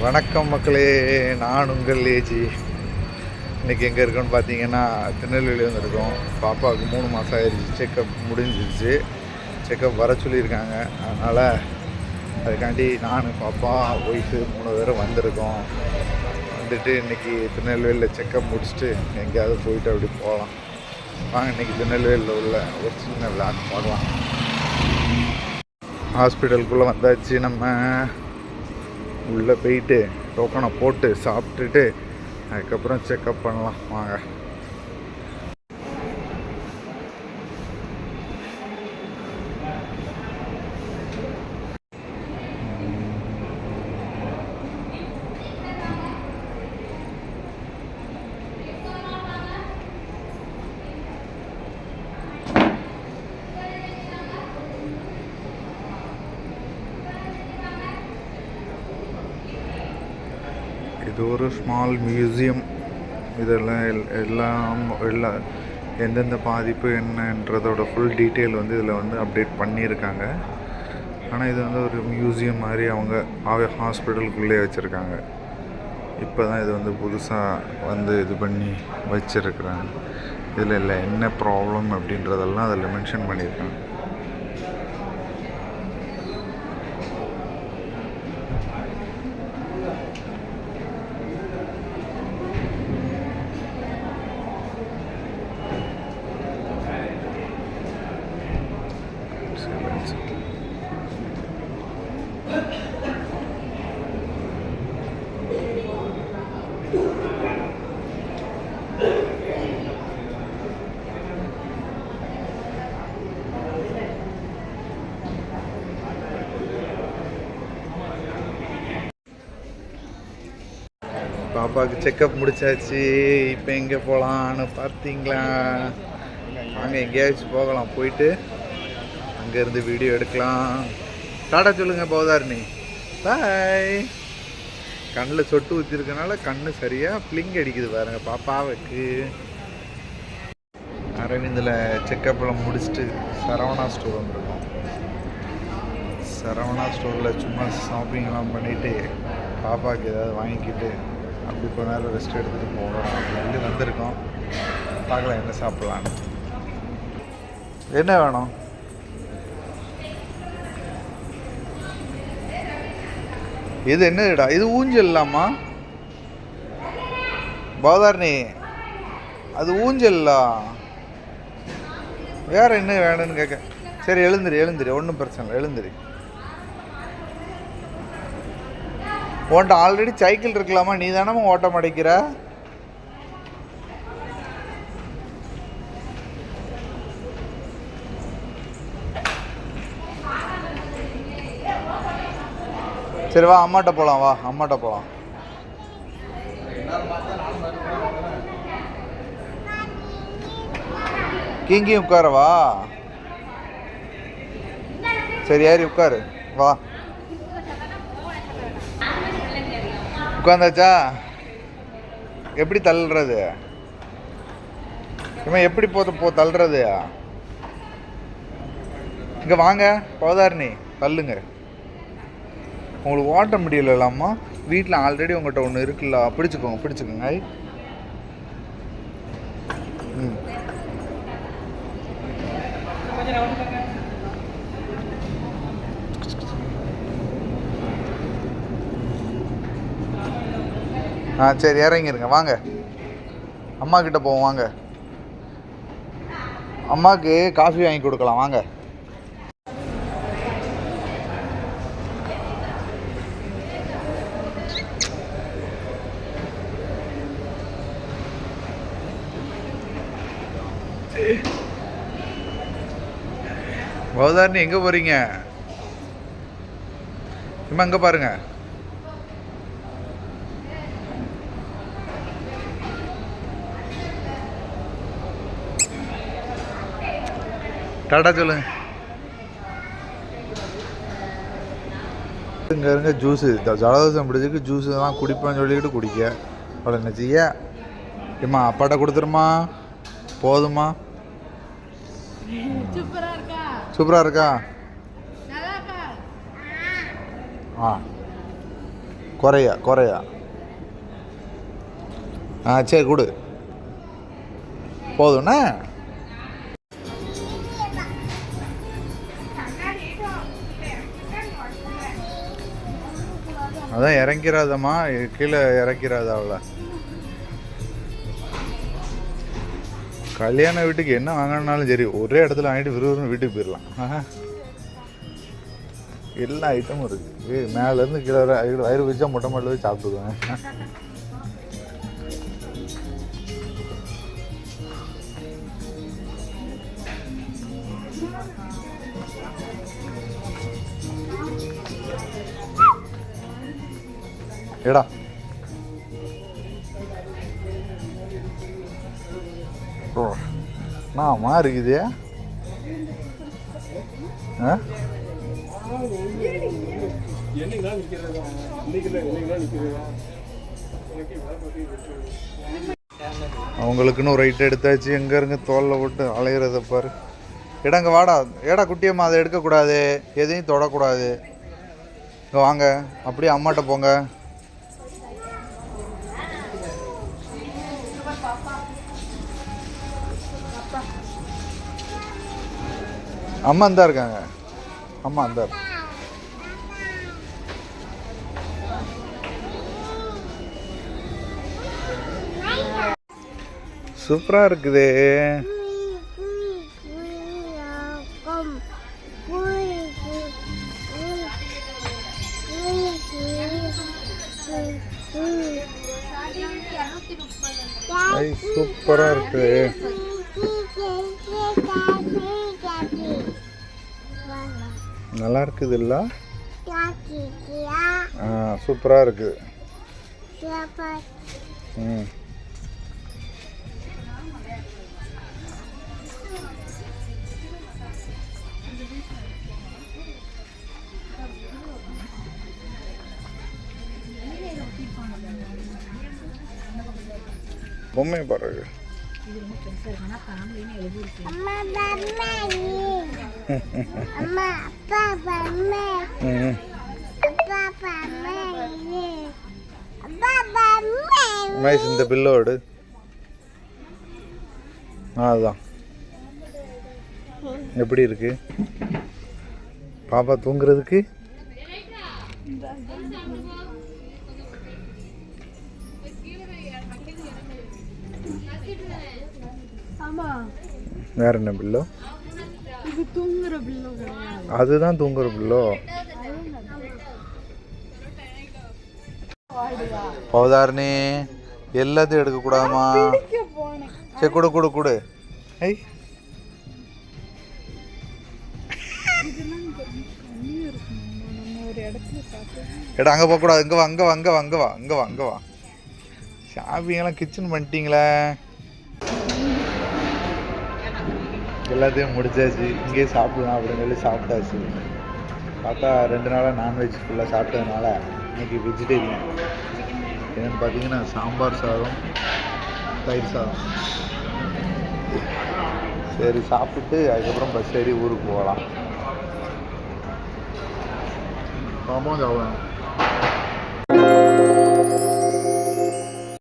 வணக்கம் மக்களே நான் உங்கள் ஏஜி இன்றைக்கி எங்கே இருக்கோன்னு பார்த்தீங்கன்னா திருநெல்வேலி வந்திருக்கோம் பாப்பாவுக்கு மூணு மாதம் ஆயிடுச்சு செக்கப் முடிஞ்சிருச்சு. செக்கப் வர சொல்லியிருக்காங்க. அதனால் அதுக்காண்டி நான் பாப்பா ஒய்ஃபு மூணு பேரும் வந்திருக்கோம். வந்துட்டு இன்றைக்கி திருநெல்வேலியில் செக்கப் முடிச்சுட்டு எங்கேயாவது போயிட்டு அப்படி போகலாம். வாங்க இன்றைக்கி திருநெல்வேலியில் உள்ள ஒரு சின்ன விளையாட்டு பார்க்கலாம். ஹாஸ்பிட்டலுக்குள்ளே வந்தாச்சு நம்ம. உள்ளே போயிட்டு டோக்கனை போட்டு சாப்பிட்டுட்டு அதுக்கப்புறம் செக்கப் பண்ணலாம். வாங்க. இது ஒரு ஸ்மால் மியூசியம் இதெல்லாம் எல்- எல்லாம் எல்லா எந்தெந்த பாதிப்பு என்னன்றதோட ஃபுல் டீட்டெயில் வந்து இதில் வந்து அப்டேட் பண்ணியிருக்காங்க. ஆனால் இது வந்து ஒரு மியூசியம் மாதிரி அவங்க ஆவே ஹாஸ்பிட்டலுக்குள்ளே வச்சுருக்காங்க. இப்போ தான் இது வந்து புதுசாக வந்து இது பண்ணி வச்சுருக்குறாங்க. இதில் இல்லை என்ன ப்ராப்ளம் அப்படின்றதெல்லாம் அதில் மென்ஷன் பண்ணியிருக்காங்க சரி, சரி. பாப்பாவுக்கு செக்கப் முடிச்சாச்சு இப்போ எங்கே போகலான்னு பார்த்தீங்களா வாங்க எங்கேயாச்சும் போகலாம். போயிட்டு அங்கேருந்து வீடியோ எடுக்கலாம். டாடா சொல்லுங்கள் பௌதாரிணி. பாய் கண்ணில் சொட்டு ஊற்றிருக்கனால கண்ணு சரியாக பிளிங் அடிக்குது பாருங்க பாப்பாவுக்கு. அரவிந்தில் செக்கப்லாம் முடிச்சுட்டு சரவணா ஸ்டோர் வந்திருக்கோம். சரவணா ஸ்டோரில் சும்மா ஷாப்பிங்லாம் பண்ணிவிட்டு பாப்பாவுக்கு ஏதாவது வாங்கிக்கிட்டு அப்படி கொஞ்ச நேரம் ரெஸ்ட் எடுத்துகிட்டு போகலாம் அப்படின்னு வந்திருக்கோம். பார்க்கலாம் என்ன சாப்பிட்லான்னு என்ன வேணும்? இது என்னடா இது ஊஞ்சல் இல்லாமா? பௌதாரணி அது ஊஞ்சல்லா வேற என்ன வேணும்னு கேட்க சரி எழுந்துரு எழுந்துரு. ஒன்றும் பிரச்சனை இல்லை. எழுந்துரு. உன்ட்ட ஆல்ரெடி சைக்கிள் இருக்கலாமா? நீ தானே ஓட்டம் அடைக்கிற? சரி வா அம்மாட்ட போகலாம் வா அம்மாட்ட போகலாம் கிங்கி உட்காரவா சரி ஏறி உட்காரு வா. உட்காந்தாச்சா? எப்படி தள்ளுறது? இவன் எப்படி போ போ தள்ளுறது? இங்கே வாங்க பவதாரணி தள்ளுங்க. உங்களுக்கு ஓட்ட முடியலலாமா? வீட்டில் ஆல்ரெடி உங்கள்கிட்ட ஒன்று இருக்குல்ல பிடிச்சிக்கோங்க பிடிச்சிக்கோங்க. ஐ. ம். ஆ சரி இறங்கிருங்க. வாங்க. அம்மா கிட்ட போவோம் வாங்க. அம்மாவுக்கு காஃபி வாங்கி கொடுக்கலாம் வாங்க. பௌதாரணி எங்கே போகிறீங்க இம்மா அங்கே பாருங்க. டாடா சொல்லுங்க இங்கே இருங்க ஜூஸு ஜலதோஷம் பிடிச்சிருக்கு ஜூஸு தான் குடிப்பேன்னு சொல்லிக்கிட்டு குடிக்க. அவ்வளோ என்ன செய்ய? ஏம்மா அப்பாட்ட கொடுத்துருமா? போதுமா? சூப்பரா இருக்கா? சூப்பராக இருக்கா? நல்லா இருக்கா ஆ. குறையா குறையா. ஆ சரி கொடு. போதும்ண்ணா அதான் இறங்கிறாதம்மா கீழே இறக்கிறாத அவளை. கல்யாண வீட்டுக்கு என்ன வாங்கினாலும் சரி ஒரே இடத்துல வாங்கிட்டு விறுவிறுன்னு வீட்டுக்கு போயிடலாம். ஆஹா. எல்லா ஐட்டமும் இருக்குது மேலேருந்து கீழே வயிறு வயிறு வச்சா மொட்டை மாட்டில் போய் சாப்பிட்டுக்குவேன். எடா ஓ நாமா இருக்குது ஆ அவங்களுக்குன்னு ஒரு ரைட் எடுத்தாச்சு எங்க இருங்க தோல்ல போட்டு அலையிறத பாரு இடங்க வாடா ஏடா குட்டியம்மா அதை எடுக்கக்கூடாது எதையும் தொடக்கூடாது இங்கே வாங்க அப்படியே அம்மாட்ட போங்க அம்மா தான் இருக்காங்க. அம்மா அந்த சூப்பரா இருக்குதே. ஐ சூப்பரா இருக்குது நல்லா இருக்குது இல்ல ஆ சூப்பரா இருக்கு ம். பொம்மை அப்பா அப்பா மைஸ் இந்த பில்லோடு ஆ அதுதான். எப்படி இருக்கு? பாப்பா தூங்குறதுக்கு? வேற என்ன பில்லோ? அதுதான் தூங்குற பில்லோ. பௌதாரணி எல்லாத்தையும் எடுக்கக்கூடாதுமா. போனேன். சரி கொடு கொடு கொடு. ஐ. எடா அங்கே போகக்கூடாது. இங்கே வா அங்கே வா அங்கே வா அங்கே வா அங்கே வா அங்கே வா. ஷாப்பிங் எல்லாம் கிச்சன் பண்ணிட்டீங்களே. எல்லாத்தையும் முடிச்சாச்சு. இங்கேயே சாப்பிடலாம் அப்படின்னு சொல்லி சாப்பிட்டாச்சு. பார்த்தா ரெண்டு நாளாக நான்வெஜ் ஃபுல்லாக சாப்பிட்டதுனால இன்றைக்கி வெஜிடேரியன் என்னென்னு பார்த்தீங்கன்னா சாம்பார் சாதம் தயிர் சாதம். சரி சாப்பிட்டு அதுக்கப்புறம் பஸ் ஏறி ஊருக்கு போகலாம். பாப்பாவும் சாப்பிடணும்